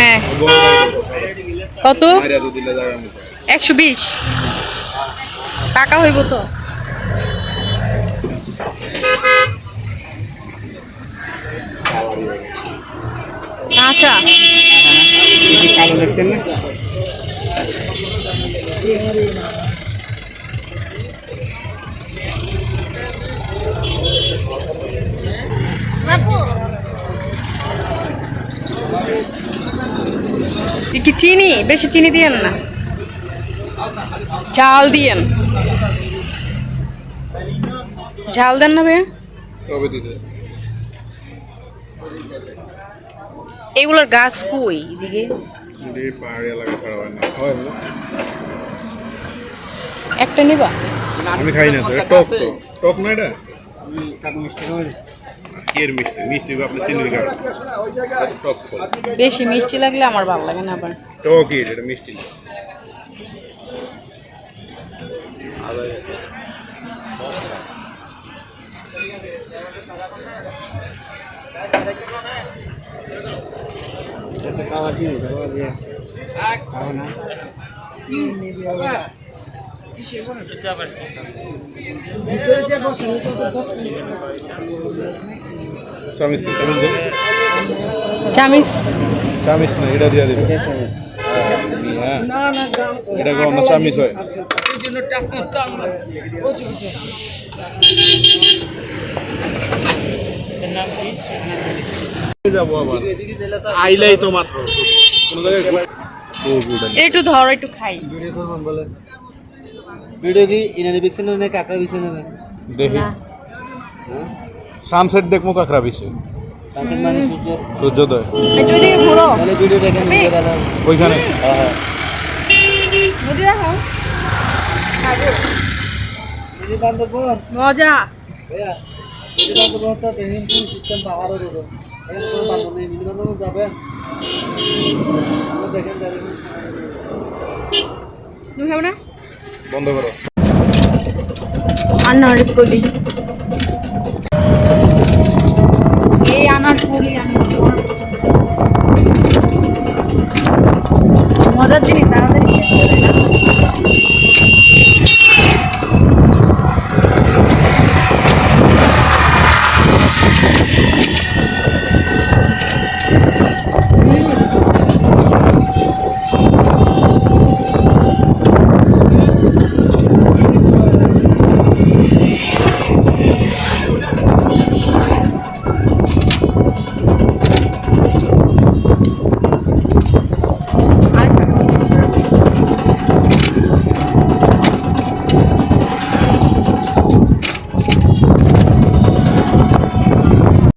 হ্যাঁ। কত? একশো বিশ। টাকা হইব তো। আচ্ছা কালো দেখছেন না কি চিনি? বেশি চিনি দিয়েন না। ঝাল দিয়েন। ঝাল দেন না ভাইয়া। এগুলোর গাছ কই দিকে একটা নিবা। আমি খাই না তো টক তো। টক না এটা? কের মিষ্টি মিষ্টি আপনি চিনির কারণ টক বেশি মিষ্টি লাগলে আমার ভালো লাগে না আবার। টকই এটা, এটা মিষ্টি না। চামিচ তো, চামিচ দাও। চামিস চামিচ। না এটা দিয়া দেবে। হ্যাঁ এটা না চামিচ হয়। যাব আবার আইলাই তো মাত্র একটু ধর একটু খাই। ভিডিও করবেন বলে। ভিডিও কি ইনানি বিকছেন না কাকড়া বিকছেন না। দেখি সানসেট দেখব মানে সূর্য সূর্যোদয়। ওইখানে। মজা। সিস্টেম যাবেন না? বন্ধ করো। আনার কলি মজার জিনিস